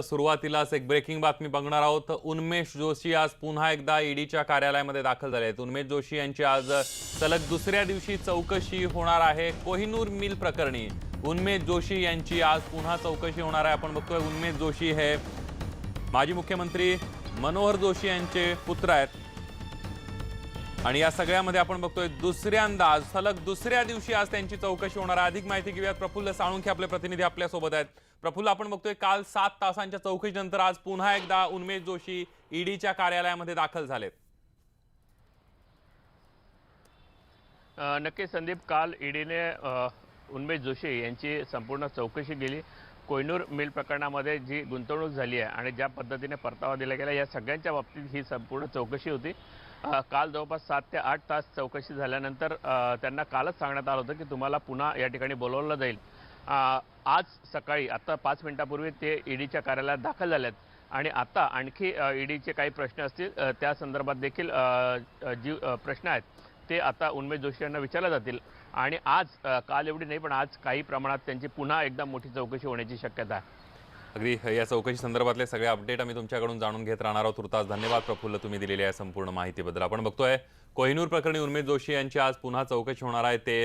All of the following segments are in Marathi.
सुरुवातीलाच एक ब्रेकिंग बातमी बघणार आहोत. उन्मेष जोशी आज पुन्हा एकदा ईडीच्या कार्यालयामध्ये दाखल झाले आहेत. उन्मेष जोशी यांची आज सलग दुसऱ्या दिवशी चौकशी होणार आहे. कोहिनूर मिल प्रकरणी उन्मेष जोशी यांची आज पुन्हा चौकशी होणार आहे. आपण बघतोय उन्मेष जोशी हे माजी मुख्यमंत्री मनोहर जोशी यांचे पुत्र आहेत. आणि या सगळ्यामध्ये आपण बघतोय दुसऱ्यांदा आज सलग दुसऱ्या दिवशी आज त्यांची चौकशी होणार आहे. अधिक माहिती घेऊयात. प्रफुल्ल साळुंखे आपले प्रतिनिधी आपल्यासोबत आहेत. प्रफुल्ल आपण बघतोय काल सात तासांच्या चौकशीनंतर आज पुन्हा एकदा उन्मेश जोशी ईडीच्या कार्यालयामध्ये दाखल झालेत. नक्की संदीप काल ईडीने उन्मेश जोशी यांची संपूर्ण चौकशी केली. कोयनूर मिल प्रकरणामध्ये जी गुंतवणूक झाली आहे आणि ज्या पद्धतीने परतावा दिला गेला या सगळ्यांच्या बाबतीत ही संपूर्ण चौकशी होती. काल जवळपास सात ते आठ तास चौकशी झाल्यानंतर त्यांना कालच सांगण्यात आलं होतं की तुम्हाला पुन्हा या ठिकाणी बोलवलं जाईल. आज सकाळी आता पाच मिनिटापूर्वी ते ईडीच्या कार्यालयात दाखल झाले आहेत आणि आता आणखी ईडीचे काही प्रश्न असतील त्या संदर्भात देखील जी प्रश्न आहेत ते आता उन्मेष जोशी यांना विचारले जातील. आणि आज काल एवढी नाही पण आज काही प्रमाणात त्यांची पुन्हा एकदा मोठी चौकशी होण्याची शक्यता आहे. अगदी या चौकशी संदर्भातले सगळे अपडेट आम्ही तुमच्याकडून जाणून घेत राहणार आहोत. तुर्तास धन्यवाद. प्रफुल्ल तुम्ही दिलेल्या या संपूर्ण माहितीबद्दल. आपण बघतोय कोहिनूर प्रकरणी उन्मेश जोशी यांची आज पुन्हा चौकशी होणार आहे. ते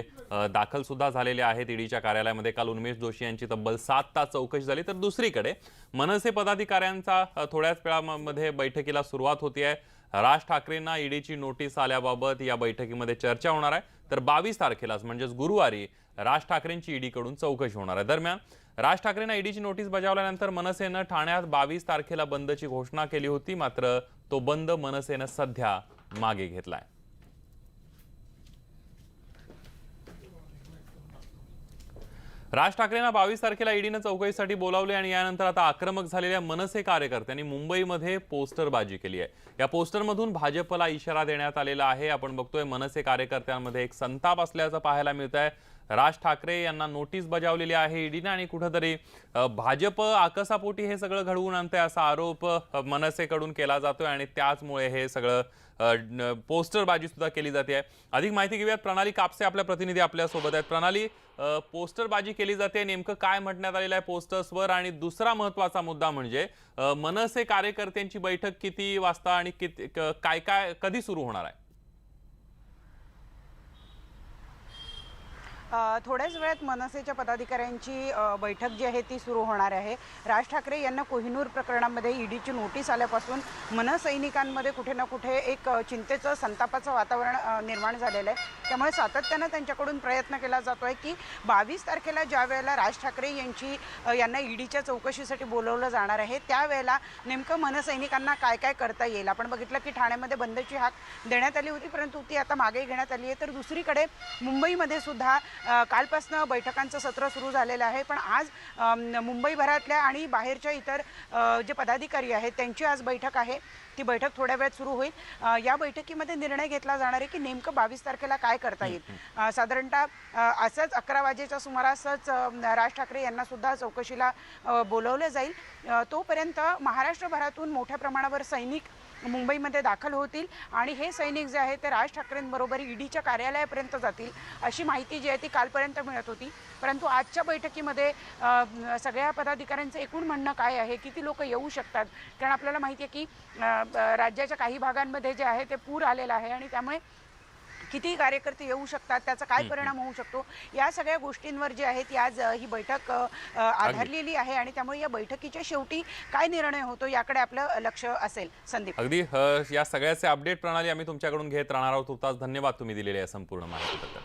दाखल सुद्धा झालेले आहेत ईडीच्या कार्यालयामध्ये. काल उन्मेश जोशी यांची तब्बल सात तास चौकशी झाली. तर दुसरीकडे मनसे पदाधिकाऱ्यांचा थोड्याच वेळामध्ये बैठकीला सुरुवात होती आहे राज ठाकरेंना ईडीची नोटीस आल्याबाबत या बैठकीमध्ये चर्चा होणार आहे. तर बावीस तारखेलाच म्हणजेच गुरुवारी राज ठाकरेंची ईडीकडून चौकशी होणार आहे. दरम्यान राज ठाकरेंना ईडीची नोटीस बजावल्यानंतर मनसेनं ठाण्यात बावीस तारखेला बंदची घोषणा केली होती मात्र तो बंद मनसेनं सध्या मागे घेतलाय. राज ठाकरेंना बावीस तारखेला ईडीनं चौकशीसाठी बोलावले आणि यानंतर आता आक्रमक झालेल्या मनसे कार्यकर्त्यांनी मुंबईमध्ये पोस्टरबाजी केली आहे. या पोस्टरमधून भाजपला इशारा देण्यात आलेला आहे. आपण बघतोय मनसे कार्यकर्त्यांमध्ये एक संताप असल्याचं पाहायला मिळत आहे राज ठाकरे यांना नोटीस बजावलेली आहे ईडीने आणि कुठंतरी भाजप आकसापोटी हे सगळं घडवून आणतंय असा आरोप मनसेकडून केला जातोय आणि त्याचमुळे हे सगळं पोस्टरबाजी सुद्धा केली जाते. अधिक माहिती घेऊयात. प्रणाली कापसे आपल्या प्रतिनिधी आपल्यासोबत आहेत. प्रणाली पोस्टरबाजी केली जाते. नेमकं काय म्हणण्यात आलेलं आहे पोस्टर्सवर? आणि दुसरा महत्त्वाचा मुद्दा म्हणजे मनसे कार्यकर्त्यांची बैठक किती वाजता आणि किती काय काय कधी सुरू होणार आहे? थोड्याच वेळात मनसेच्या पदाधिकाऱ्यांची बैठक जी आहे ती सुरू होणार आहे. राज ठाकरे यांना कोहिनूर प्रकरणामध्ये ईडीची नोटीस आल्यापासून मनसैनिकांमध्ये कुठे ना कुठे एक चिंतेचं संतापाचं वातावरण निर्माण झालेलं आहे. त्यामुळे सातत्यानं त्यांच्याकडून प्रयत्न केला जातो आहे की बावीस तारखेला ज्या वेळेला राज ठाकरे यांची यांना ईडीच्या चौकशीसाठी बोलवलं जाणार आहे त्यावेळेला नेमकं मनसैनिकांना काय काय करता येईल? आपण बघितलं की ठाण्यामध्ये बंदची हाक देण्यात आली होती परंतु ती आता मागे घेण्यात आली आहे. तर दुसरीकडे मुंबईमध्ये सुद्धा कालपासनं बैठकांचं सत्र सुरू झालेलं आहे. पण आज मुंबईभरातल्या आणि बाहेरच्या इतर जे पदाधिकारी आहेत त्यांची आज बैठक आहे. ती बैठक थोड्या वेळात सुरू होईल. या बैठकीमध्ये निर्णय घेतला जाणार आहे की नेमकं बावीस तारखेला काय करता येईल? साधारणतः असंच अकरा वाजेच्या सुमारासच राज ठाकरे यांना सुद्धा चौकशीला बोलवलं जाईल. तोपर्यंत महाराष्ट्रभरातून मोठ्या प्रमाणावर सैनिक मुंबईमध्ये दाखल होतील आणि हे सैनिक जे आहे ते राज ठाकरेंबरोबर ईडीच्या कार्यालयापर्यंत जातील अशी माहिती जी आहे ती कालपर्यंत मिळत होती. परंतु आजच्या बैठकीमध्ये सगळ्या पदाधिकाऱ्यांचं एकूण म्हणणं काय आहे? किती लोक येऊ शकतात? कारण आपल्याला माहिती आहे की राज्याच्या काही भागांमध्ये जे आहे ते पूर आलेलं आहे आणि त्यामुळे किती कार्यकर्ते येऊ शकतात त्याचा काय परिणाम होऊ शकतो? या सगळ्या गोष्टींवर जी आहे ती आज ही बैठक आधारलेली आहे आणि त्यामुळे या बैठकीच्या शेवटी काय निर्णय होतो याकडे आपलं लक्ष असेल. संदीप. अगदी या सगळ्याचे अपडेट प्रणाली आम्ही तुमच्याकडून घेत राहणार आहोत. तुर्तास धन्यवाद तुम्ही दिलेल्या या संपूर्ण माहितीबद्दल.